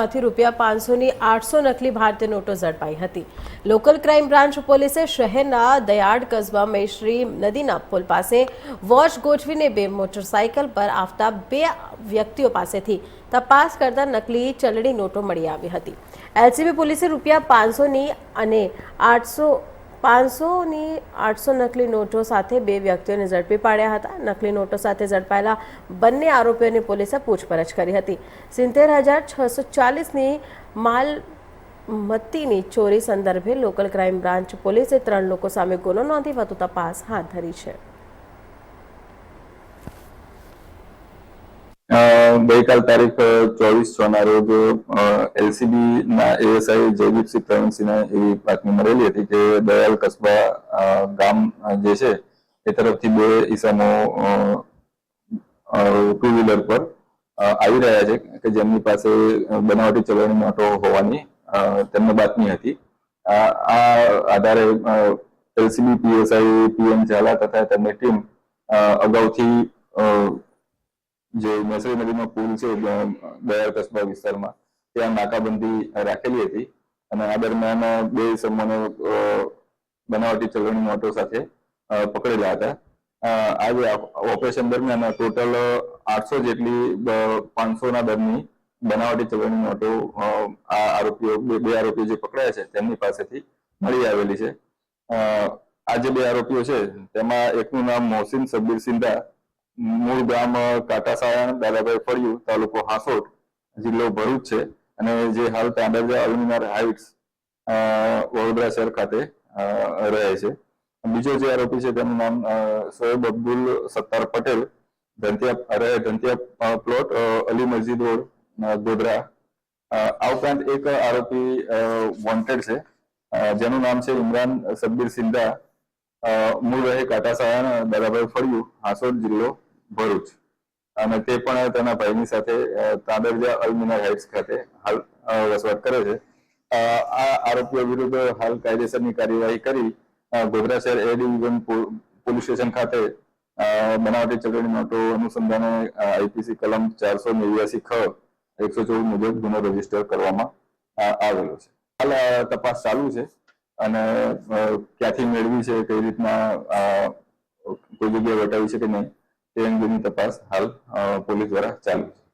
માંથી રૂપિયા પાંચસોની આઠસો નકલી ભારતીય નોટો ઝડપાઈ હતી. લોકલ ક્રાઇમ બ્રાન્ચ પોલીસે શહેરના દયાડ કસ્બા મૈશ્રી નદીના પુલ પાસે વોચ ગોઠવીને બે મોટરસાયકલ પર આવતા બે વ્યક્તિઓ પાસેથી તપાસ કરતા નકલી ચલણી નોટો મળી આવી હતી. એલસીબી પોલીસે રૂપિયા પાંચસોની અને આઠસો પાંચસોની આઠસો નકલી નોટો સાથે બે વ્યક્તિઓને ઝડપી પાડ્યા હતા. નકલી નોટો સાથે ઝડપાયેલા બંને આરોપીઓની પોલીસે પૂછપરછ કરી હતી. સિત્તેર હજાર છસો ચાલીસની માલ મત્તીની ચોરી સંદર્ભે લોકલ ક્રાઇમ બ્રાન્ચ પોલીસે ત્રણ લોકો સામે ગુનો નોંધી વધુ તપાસ હાથ ધરી છે. ગઈકાલ તારીખ ચોવીસ છ ના રોજ એલસીબી ના એએસઆઈ જયદીપસિંહ પ્રવીણસિંહને એવી બાતમી મળેલી હતી કે દયાલ કસ્બા ગામ જે છે, એ તરફથી બે ઈસમો ટુ વ્હીલર પર આવી રહ્યા છે કે જેમની પાસે બનાવટી ચલણી નોટો હોવાની તેમને બાતમી હતી. આ આધારે એલસીબી પીએસઆઈ પીએમ ઝાલા તથા તેમની ટીમ અગાઉથી જે મેસરી નદીનો પુલ છે દયાળ કસ્બા વિસ્તારમાં ત્યાં નાકાબંધી રાખેલી હતી. અને આ દરમિયાન બે સમૂહને બનાવટી ચલણી નોટો સાથે પકડેલા હતા. આજે ઓપરેશન દરમિયાન ટોટલ આઠસો જેટલી પાંચસો ના દરની બનાવટી ચલણી નોટો આ આરોપીઓ, બે આરોપીઓ જે પકડાયા છે, તેમની પાસેથી મળી આવેલી છે. આ જે બે આરોપીઓ છે, તેમાં એકનું નામ મોહસિન સબ્બીર સિંધા મૂળ ગામ કાટાસાયણ દાદાભાઈ ફળિયું તાલુકો હાંસોટ જિલ્લો ભરૂચ છે. અને જે હાલ તાંડરજા અલ્મિનાર હાઇટ્સ વડોદરા શહેર ખાતે રહે છે. બીજો જે આરોપી છે તેનું નામ અ, અબ્દુલ સત્તાર પટેલ ધંતિયા રહે ધંતિયા પ્લોટ અલી મસ્જિદ રોડ ગોધરા. આ ઉપરાંત એક આરોપી વોન્ટેડ છે. જેનું નામ છે ઇમરાન સબ્બીર સિંધા. મૂળ રહે કાટાસાયણ દાદાભાઈ ફળિયું હાંસોડ જિલ્લો ભરૂચ. અને તે પણ તેના ભાઈની સાથે તાંદરજા અલમિના હાઇટ્સ ખાતે હાલ વસવાટ કરે છે. આ આરોપીઓ વિરુદ્ધ હાલ કાયદેસરની કાર્યવાહી કરી ગોધરા શહેર એ ડિવિઝન પોલીસ સ્ટેશન ખાતે બનાવટી ચલણી નોટો અનુસંધાને આઈપીસી કલમ ચારસો નેવ્યાસી ખ, એકસો ચૌદ મુજબ ગુનો રજિસ્ટર કરવામાં આવેલો છે. હાલ તપાસ ચાલુ છે અને ક્યાંથી મેળવી છે, કઈ રીતના કોઈ જગ્યાએ વટાવી છે કે નહીં તે અંગેની તપાસ હાલ પોલીસ દ્વારા ચાલુ છે.